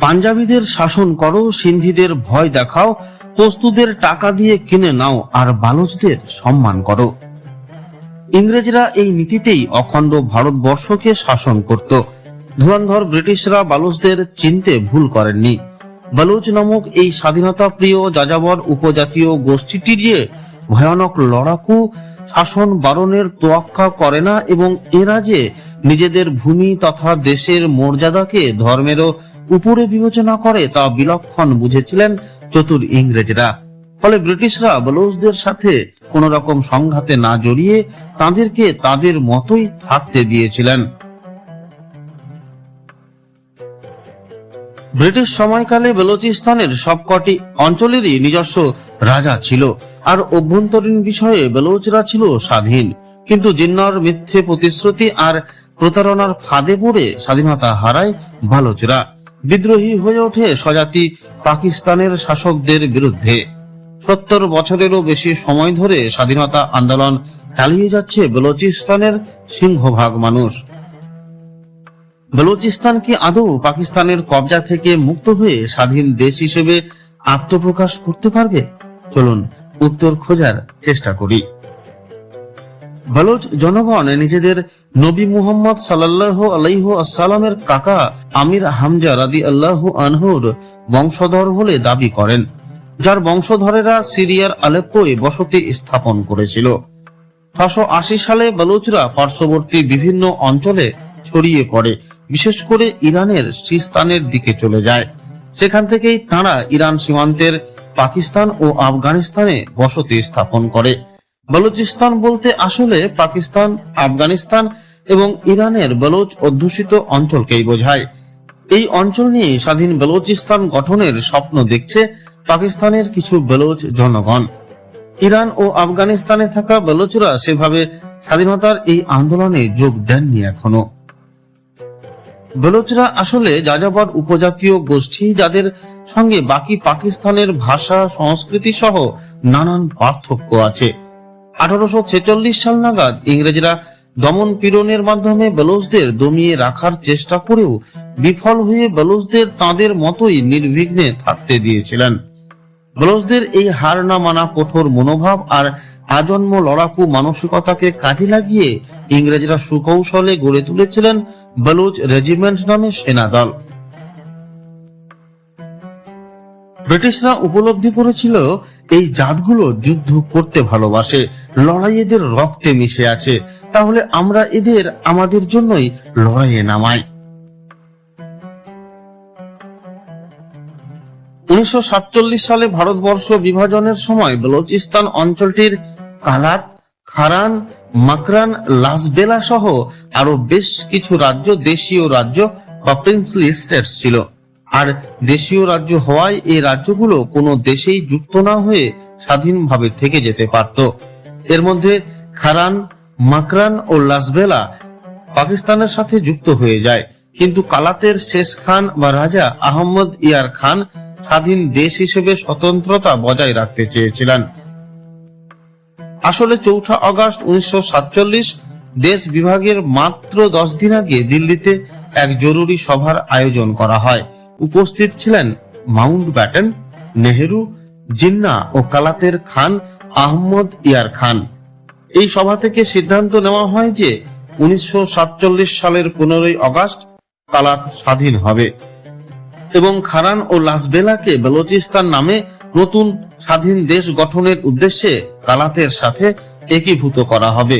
পাঞ্জাবিদের শাসন করো, সিন্ধিদের ভয় দেখাও প্রস্তুদের টাকা দিয়ে কিনে নাও, আর বালুচদের সম্মান করো। ইংরেজরা এই নীতিতেই অখণ্ড ভারতবর্ষকে শাসন করত। ধুরন্ধর ব্রিটিশরা বালুচদের চিনতে ভুল করেননি। বালুচ নামক এই স্বাধীনতা প্রিয় যাযাবর উপজাতীয় গোষ্ঠীটি যে ভয়ানক লড়াকু শাসন বারণের তোয়াক্কা করে না এবং এরা যে নিজেদের ভূমি তথা দেশের মর্যাদাকে ধর্মেরও উপরে বিবেচনা করে তা বিলক্ষণ বুঝেছিলেন চতুর ইংরেজরা। ফলে ব্রিটিশরা বলুচদের সাথে কোন রকম সংঘাতে না জড়িয়ে তাদেরকে তাদের মতোই থাকতে দিয়েছিলেন। ব্রিটিশ সময়কালে বেলুচিস্তানের সবকটি অঞ্চলেরই নিজস্ব রাজা ছিল, আর অভ্যন্তরীণ বিষয়ে বেলুচরা ছিল স্বাধীন। কিন্তু জিন্নর মিথ্যে প্রতিশ্রুতি আর প্রতারণার ফাঁদে পড়ে স্বাধীনতা হারায় বালোচরা বিদ্রোহী হয়ে ওঠে স্বজাতি পাকিস্তানের শাসকদের বিরুদ্ধে। সত্তর বছরেরও বেশি সময় ধরে স্বাধীনতা আন্দোলন চালিয়ে যাচ্ছে বেলুচিস্তানের সিংহভাগ মানুষ। বেলুচিস্তান কি আদৌ পাকিস্তানের কবজা থেকে মুক্ত হয়ে স্বাধীন দেশ হিসেবে আত্মপ্রকাশ করতে পারবে? চলুন উত্তর খোঁজার চেষ্টা করি। বলোচ জনগণ নিজেদের নবী মুহাম্মদ সাল্লাহ আলাইহ আসসালামের কাকা আমির হামজা রাদি আল্লাহ আনহুর বংশধর বলে দাবি করেন, যার বংশধরেরা সিরিয়ার আলেপ্পোয় বসতি স্থাপন করেছিল। ছশো আশি সালে বালুচরা পার্শ্ববর্তী বিভিন্ন অঞ্চলে ছড়িয়ে পড়ে, বিশেষ করে ইরানের সিস্তানের দিকে চলে যায়। সেখান থেকেই তারা ইরান সীমান্তের পাকিস্তান ও আফগানিস্তানে বসতি স্থাপন করে। বলুচিস্তান বলতে আসলে পাকিস্তান, আফগানিস্তান এবং ইরানের বলোচ অধ্যুষিত অঞ্চলকেই বোঝায়। এই অঞ্চল নিয়ে স্বাধীন বেলুচিস্তান গঠনের স্বপ্ন দেখছে পাকিস্তানের কিছু বেলুচ জনগণ। ইরান ও আফগানিস্তানে থাকা বেলুচরা সেভাবে স্বাধীনতার এই আন্দোলনে যোগ দেননি এখনও। বেলুচরা আসলে যাযাবর উপজাতীয় গোষ্ঠী যাদের সঙ্গে বাকি পাকিস্তানের ভাষা সংস্কৃতি সহ নানান পার্থক্য আছে। আঠারোশো ছেচল্লিশ সাল নাগাদ ইংরেজরা দমন পীড়নের মাধ্যমে বেলুচদের দমিয়ে রাখার চেষ্টা করেও বিফল হয়ে বেলুচদের তাদের মতোই নির্বিঘ্নে থাকতে দিয়েছিলেন। বেলুচদের এই হার না মানা কঠোর মনোভাব আর আজন্ম লড়াকু মানসিকতাকে কাজে লাগিয়ে ইংরেজরা সুকৌশলে গড়ে তুলেছিলেন বলুচ রেজিমেন্ট নামে সেনা দল। ব্রিটিশরা উপলব্ধি করেছিল এই জাতগুলো যুদ্ধ করতে ভালোবাসে, লড়াই এদের রক্তে মিশে আছে। তাহলে আমরা এদের আমাদের জন্যই লড়াইয়ে নামাই। উনিশশো সাতচল্লিশ সালে ভারতবর্ষ বিভাজনের সময় বেলুচিস্তান অঞ্চলটির কালাত, খারান, মাকরান লাসবেলা সহ আরও বেশ কিছু রাজ্য দেশীয় রাজ্য বা প্রিন্সলি স্টেটস ছিল। আর দেশীয় রাজ্য হওয়ায় এই রাজ্যগুলো কোনো দেশেই যুক্ত না হয়ে স্বাধীনভাবে থেকে যেতে পারত। এর মধ্যে খারান, মাকরান ও লাসবেলা পাকিস্তানের সাথে যুক্ত হয়ে যায়। কিন্তু কালাতের শেষ খান বা রাজা আহমদ ইয়ার খান স্বাধীন দেশ হিসেবে স্বতন্ত্রতা বজায় রাখতে চেয়েছিলেন। আসলে চৌঠা আগস্ট উনিশশো দেশ বিভাগের মাত্র দশ দিন আগে দিল্লিতে এক জরুরি সভার আয়োজন করা হয়। উপস্থিত ছিলেন মাউন্ট ব্যাটেন, নেহেরু, জিন্না ও কালাতের খান আহমদ ইয়ার খান। এই সভা থেকে সিদ্ধান্ত নেওয়া হয় যে উনিশশো সালের পনেরোই আগস্ট কালাত স্বাধীন হবে এবং খারান ও লাসবেলাকে বেলুচিস্তান নামে নতুন স্বাধীন দেশ গঠনের উদ্দেশ্যে কালাতের সাথে একীভূত করা হবে।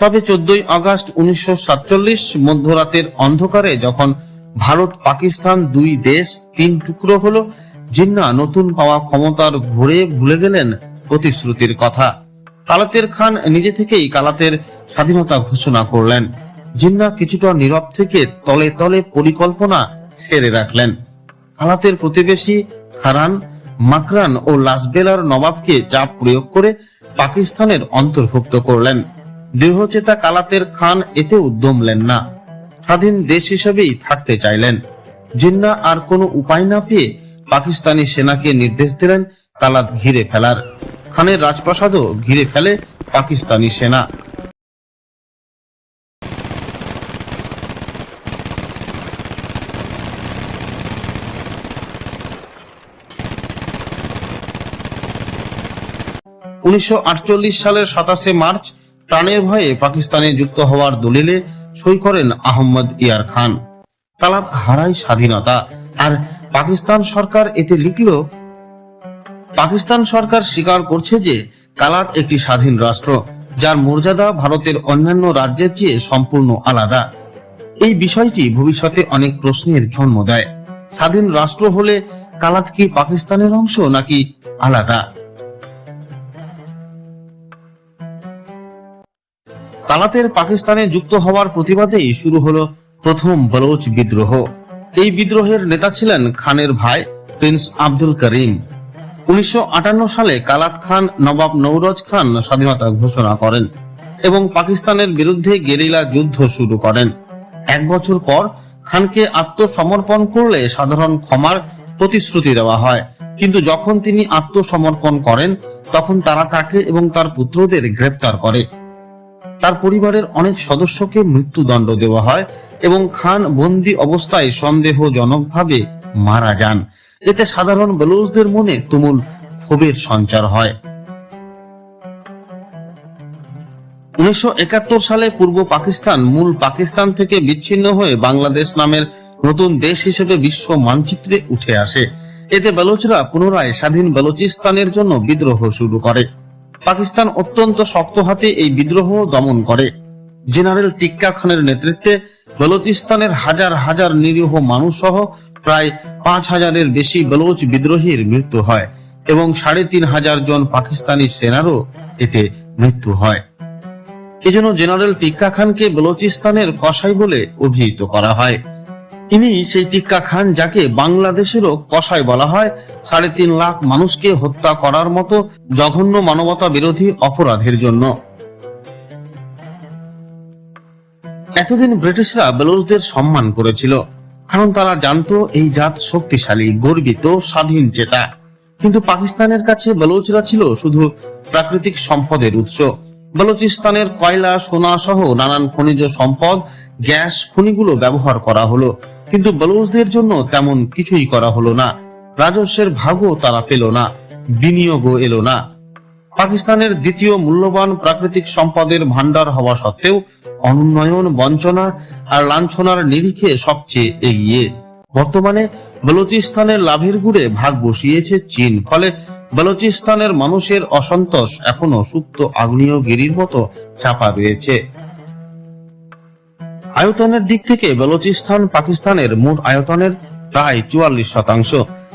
তবে চোদ্দই আগস্ট উনিশশো সাতচল্লিশ মধ্যরাতের অন্ধকারে যখন ভারত, পাকিস্তান দুই দেশ তিন টুকরো হলো। জিন্না নতুন পাওয়া ক্ষমতার ঘুরে ভুলে গেলেন প্রতিশ্রুতির কথা। কালাতের খান নিজে থেকেই কালাতের স্বাধীনতা ঘোষণা করলেন। জিন্না কিছুটা নীরব থেকে তলে তলে পরিকল্পনা সেরে রাখলেন। কালাতের প্রতিবেশী খারান, মাকরান ও লাসবেলার নবাবকে চাপ প্রয়োগ করে পাকিস্তানের অন্তর্ভুক্ত করলেন। দৃঢ়চেতা কালাতের খান এতে উদ্যমলেন না। স্বাধীন দেশ হিসেবেই থাকতে চাইলেন। জিন্না আর কোনো উপায় না পেয়ে পাকিস্তানি সেনাকে নির্দেশ দিলেন কালাত ঘিরে ফেলার। খানের রাজপ্রাসাদও ঘিরে ফেলে পাকিস্তানি সেনা। উনিশশো আটচল্লিশ সালের সাতাশে মার্চ, প্রাণের ভয়ে পাকিস্তানে যুক্ত হওয়ার দলিলে সই করেন আহমদ ইয়ার খান। কালাত হারায় স্বাধীনতা। আর পাকিস্তান সরকার এতে লিখল, পাকিস্তান সরকার স্বীকার করছে যে কালাত একটি স্বাধীন রাষ্ট্র, যার মর্যাদা ভারতের অন্যান্য রাজ্যের চেয়ে সম্পূর্ণ আলাদা। এই বিষয়টি ভবিষ্যতে অনেক প্রশ্নের জন্ম দেয়। স্বাধীন রাষ্ট্র হলে কালাত কি পাকিস্তানের অংশ নাকি আলাদা? কালাতের পাকিস্তানে যুক্ত হওয়ার প্রতিবাদেই শুরু হলো প্রথম বলোচ বিদ্রোহ। এই বিদ্রোহের নেতা ছিলেন খানের ভাই প্রিন্স আব্দুল করিম। উনিশশো আটান্ন সালে কালাত খান নবাব নৌরজ খান স্বাধীনতা ঘোষণা করেন এবং পাকিস্তানের বিরুদ্ধে গেরিলা যুদ্ধ শুরু করেন। এক বছর পর খানকে আত্মসমর্পণ করলে সাধারণ ক্ষমার প্রতিশ্রুতি দেওয়া হয়। কিন্তু যখন তিনি আত্মসমর্পণ করেন, তখন তারা তাকে এবং তার পুত্রদের গ্রেপ্তার করে। তার পরিবারের অনেক সদস্যকে মৃত্যুদণ্ড দেওয়া হয় এবং খান বন্দি অবস্থায় সন্দেহজনকভাবে মারা যান। এতে সাধারণ বেলুচদের মনে তুমুল ক্ষোভের সঞ্চার হয়। উনিশশো একাত্তর সালে পূর্ব পাকিস্তান মূল পাকিস্তান থেকে বিচ্ছিন্ন হয়ে বাংলাদেশ নামের নতুন দেশ হিসেবে বিশ্ব মানচিত্রে উঠে আসে। এতে বেলুচরা পুনরায় স্বাধীন বেলুচিস্তানের জন্য বিদ্রোহ শুরু করে। পাকিস্তান অত্যন্ত শক্ত হাতে এই বিদ্রোহ দমন করে। জেনারেল টিক্কা খানের নেতৃত্বে বেলুচিস্তানের হাজার হাজার নিরীহ মানুষ সহ প্রায় পাঁচ হাজারের বেশি বেলুচ বিদ্রোহীর মৃত্যু হয় এবং সাড়ে তিন হাজার জন পাকিস্তানি সেনারও এতে মৃত্যু হয়। এজন্য জেনারেল টিক্কা খানকে বেলুচিস্তানের কসাই বলে অভিহিত করা হয়। ইনি সেই টিক্কা খান যাকে বাংলাদেশেরও কসাই বলা হয়। সাড়ে তিন লাখ মানুষকে হত্যা করার মতো জঘন্য মানবতা বিরোধী অপরাধের জন্য। এতদিন ব্রিটিশরা বেলুচদের সম্মান করেছিল, কারণ তারা জানতো এই জাত শক্তিশালী, গর্বিত, স্বাধীন চেতা। কিন্তু পাকিস্তানের কাছে বেলুচরা ছিল শুধু প্রাকৃতিক সম্পদের উৎস। বেলুচিস্তানের কয়লা, সোনা সহ নানান খনিজ সম্পদ, গ্যাস, খনিগুলো ব্যবহার করা হলো। কিন্তু বেলুচদের জন্য তেমন কিছুই করা হলো না। রাজস্বের ভাগও তারা পেল না, বিনিয়োগও এলো না। পাকিস্তানের দ্বিতীয় মূল্যবান প্রাকৃতিক সম্পদের ভান্ডার হওয়া সত্ত্বেও অনুন্নয়ন বঞ্চনা আর লাঞ্ছনার নিরিখে সবচেয়ে এগিয়ে। বর্তমানে বেলুচিস্তানের লাভের গুড়ে ভাগ বসিয়েছে চীন, ফলে বেলুচিস্তানের মানুষের অসন্তোষ এখনও সুপ্ত আগ্নেয় গিরির মতো চাপা রয়েছে। আয়তনের দিক থেকে বেলুচিস্তান পাকিস্তানের মোট আয়তনের প্রায় চুয়াল্লিশ শতাংশ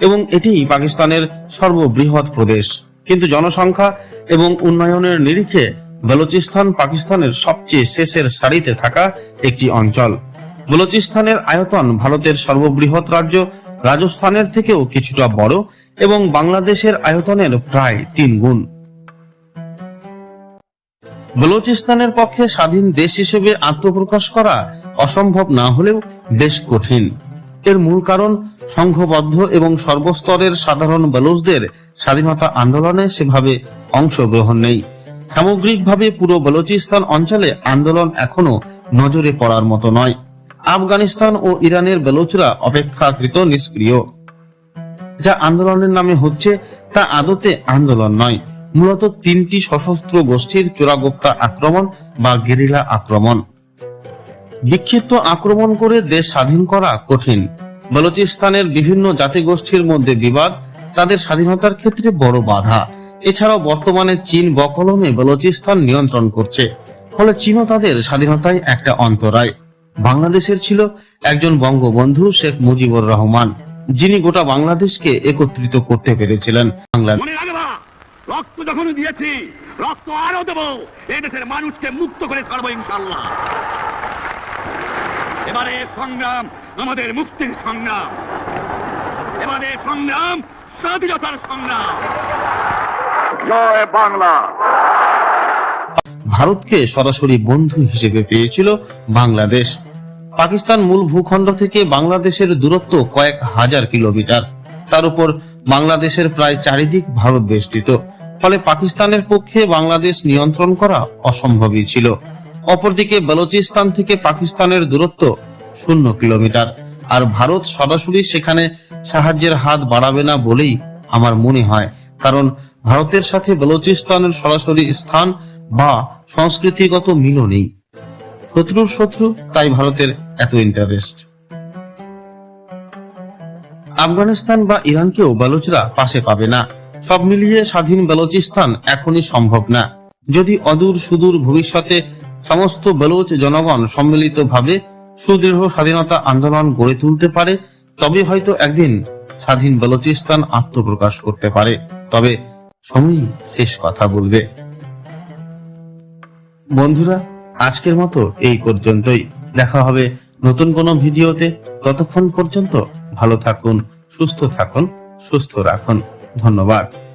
এবং এটি পাকিস্তানের সর্ববৃহৎ প্রদেশ। কিন্তু জনসংখ্যা এবং উন্নয়নের নিরিখে বেলুচিস্তান পাকিস্তানের সবচেয়ে শেষের সারিতে থাকা একটি অঞ্চল। বেলুচিস্তানের আয়তন ভারতের সর্ববৃহৎ রাজ্য, রাজস্থানের থেকেও কিছুটা বড় এবং বাংলাদেশের আয়তনের প্রায় তিন গুণ। বেলুচিস্তানের পক্ষে স্বাধীন দেশ হিসেবে আত্মপ্রকাশ করা অসম্ভব না হলেও বেশ কঠিন। এর মূল কারণ, সংঘবদ্ধ এবং সর্বস্তরের সাধারণ বেলুচদের স্বাধীনতা আন্দোলনে সেভাবে অংশগ্রহণ নেই। সামগ্রিকভাবে পুরো বেলুচিস্তান অঞ্চলে আন্দোলন এখনও নজরে পড়ার মতো নয়। আফগানিস্তান ও ইরানের বেলুচরা অপেক্ষাকৃত নিষ্ক্রিয়। যা আন্দোলনের নামে হচ্ছে, তা আদতে আন্দোলন নয়। মূলত তিনটি সশস্ত্র গোষ্ঠীর চোরাগোপ্তা আক্রমণ বা গেরিলা আক্রমণ। বিক্ষিপ্ত আক্রমণ করে দেশ স্বাধীন করা কঠিন। বলুচিস্তানের বিভিন্ন জাতিগোষ্ঠীর মধ্যে বিবাদ তাদের স্বাধীনতার ক্ষেত্রে বড় বাধা। এছাড়াও বর্তমানে চীন বকলমে বলুচিস্তান নিয়ন্ত্রণ করছে। ফলে চীনও তাদের স্বাধীনতায় একটা অন্তরায়। বাংলাদেশের ছিল একজন বঙ্গবন্ধু শেখ মুজিবুর রহমান, যিনি গোটা বাংলাদেশকে একত্রিত করতে পেরেছিলেন। বাংলা রাখবা রক্ত যখন দিয়েছি রক্ত আরও দেবো। এই দেশের মানুষকে মুক্ত করে ছাড়বো ইনশাল্লাহ এবারে সংগ্রাম আমাদের মুক্তির সংগ্রাম। এবারে সংগ্রাম স্বাধীনতার সংগ্রাম। জয় বাংলা। ভারতকে সরাসরি বন্ধু হিসেবে পেয়েছিল বাংলাদেশ। পাকিস্তান মূল ভূখণ্ড থেকে বাংলাদেশের দূরত্ব কয়েক হাজার কিলোমিটার। তার উপর বাংলাদেশের প্রায় চারিদিক ভারত বেষ্টিত ফলে পাকিস্তানের পক্ষে বাংলাদেশ নিয়ন্ত্রণ করা অসম্ভবই ছিল। অপরদিকে বেলুচিস্তান থেকে পাকিস্তানের দূরত্ব শূন্য কিলোমিটার। আর ভারত সরাসরি সেখানে সাহায্যের হাত বাড়াবে না বলেই আমার মনে হয়। কারণ ভারতের সাথে বেলুচিস্তানের সরাসরি স্থান বা সংস্কৃতিগত মিলও নেই। শত্রুর শত্রু, তাই ভারতের এত ইন্টারেস্ট আফগানিস্তান বা ইরানকেও বালুচরা পাশে পাবে না। সব মিলিয়ে স্বাধীন বেলুচিস্তান এখনই সম্ভব না। যদি অদূর সুদূর ভবিষ্যতে সমস্ত বেলুচ জনগণ সম্মিলিতভাবে সুদৃঢ় স্বাধীনতা আন্দোলন গড়ে তুলতে পারে, তবে হয়তো একদিন স্বাধীন বেলুচিস্তান আত্মপ্রকাশ করতে পারে। তবে সময়ই শেষ কথা বলবে। বন্ধুরা, আজকের মতো এই পর্যন্তই। দেখা হবে নতুন কোনো ভিডিওতে। ততক্ষণ পর্যন্ত ভালো থাকুন, সুস্থ থাকুন, সুস্থ রাখুন। ধন্যবাদ।